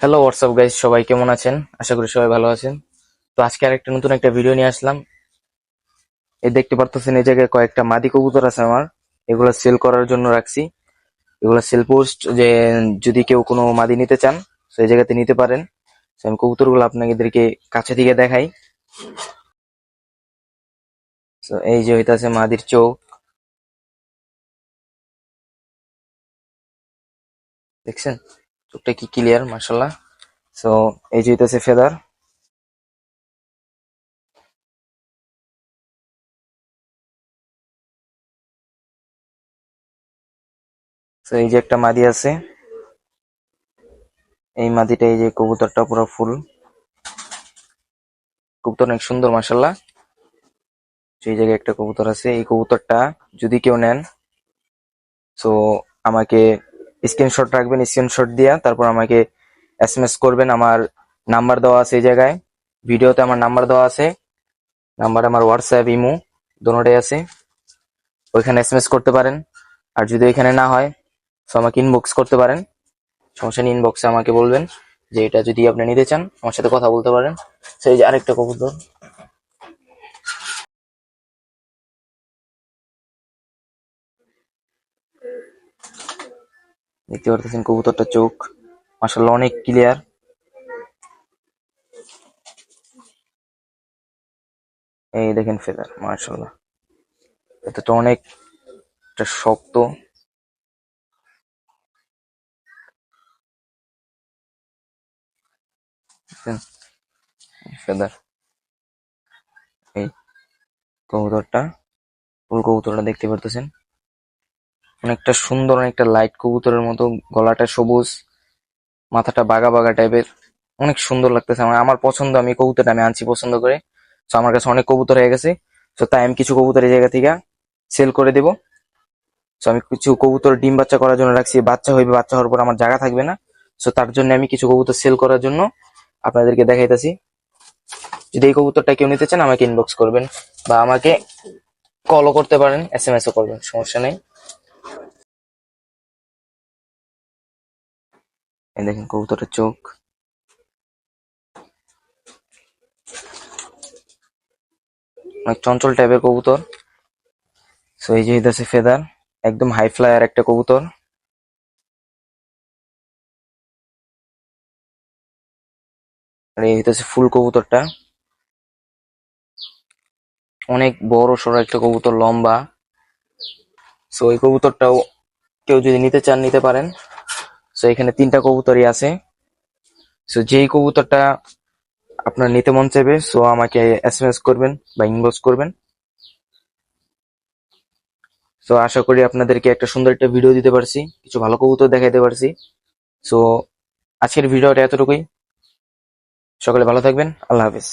Hello WhatsApp guys সবাই কেমন আছেন? আশা করি সবাই ভালো আছেন। তো আজকে আরেকটা নতুন একটা ভিডিও নিয়ে আসলাম। এই দেখতে পারতেছেন এই জায়গায় কয়েকটা মাদি কবুতর আছে আমার। এগুলো সেল করার জন্য রাখছি। এগুলো সেল পোস্ট যে যদি কেউ কোনো মাদি নিতে চান, সেই জায়গাতে নিতে পারেন। আমি কবুতরগুলো আপনাদেরকে কাছে থেকে দেখাই। এই যে হইতাছে মাদির চোখ। দেখছেন? চোখটা কি ক্লিয়ার মার্শাল্লাহ সো এই যে হইতাছে ফেদার তো এই যে একটা মাদি আছে। এই মাদিটা, এই যে কবুতরটা পুরো ফুল। কবুতর অনেক সুন্দর মাসাল্লাহ সেই জায়গায় একটা কবুতর আছে। এই কবুতরটা যদি কেউ নেন তো আমাকে স্ক্রিনশট রাখবেন, স্ক্রিনশট দিয়া তারপর আমাকে এস এম এস করবেন, আমার নাম্বার দেওয়া আছে এই জায়গায়। ভিডিওতে আমার নাম্বার দেওয়া আছে। নাম্বার আমার হোয়াটসঅ্যাপ ইমো দোনোটাই আছে। ওইখানে এস এম এস করতে পারেন। আর যদি ওইখানে না হয় তো আমাকে ইনবক্স করতে পারেন। সমস্যা নেই ইনবক্সে আমাকে বলবেন যে এটা যদি আপনি নিতে চান, আমার সাথে কথা বলতে পারেন। সেই যে আরেকটা কবুতর। দেখতে পারতেছেন কবুতরটা চোখ। মাসাল্লাহ অনেক ক্লিয়ার এই দেখেন ফেদার মার্শাল্লাহ এটা তো অনেক শক্ত। ফেদার এই কবুতরটা, ফুল কবুতরটা দেখতে পারতেছেন। অনেকটা সুন্দর, অনেকটা লাইট কবুতরের মতো। গলাটা সবুজ, মাথাটা বাগা বাগা টাইপের অনেক সুন্দর লাগতেছে আমার। আমার পছন্দ, আমি কবুতরটা আমি আনছি পছন্দ করে। তো আমার কাছে অনেক কবুতর হয়ে গেছে। তো তাই আমি কিছু কবুতর এই জায়গা থেকে সেল করে দেব। তো আমি কিছু কবুতর ডিম বাচ্চা করার জন্য রাখছি। বাচ্চা হইবে, বাচ্চা হওয়ার পর আমার জায়গা থাকবে না। তো তার জন্য আমি কিছু কবুতর সেল করার জন্য আপনাদেরকে দেখাইতেছি। যদি এই কবুতরটা কেউ নিতে চান, আমাকে ইনবক্স করবেন বা আমাকে কলও করতে পারেন এস এম এস ও করবেন, সমস্যা নেই। দেখেন কবুতরের চোখ। অনেক চঞ্চল টাইপের কবুতর। সো এই যে হইতাছে ফেদার একদম হাই ফ্লায়ার একটা কবুতর। আর এই হইতাছে ফুল কবুতরটা। অনেক বড় সড়ো একটা কবুতর, লম্বা। সো এই কবুতরটাও কেউ যদি নিতে চান, নিতে পারেন। সো এখানে তিনটা কবুতরই আছে। সো যেই কবুতরটা আপনার নিতে মন চাইবে সো আমাকে এস এম এস করবেন বা ইনবক্স করবেন। সো আশা করি আপনাদেরকে একটা সুন্দর একটা ভিডিও দিতে পারছি, কিছু ভালো কবুতর দেখাইতে পারছি। সো আজকের ভিডিওটা এতটুকুই। সকলে ভালো থাকবেন, আল্লাহ হাফিজ।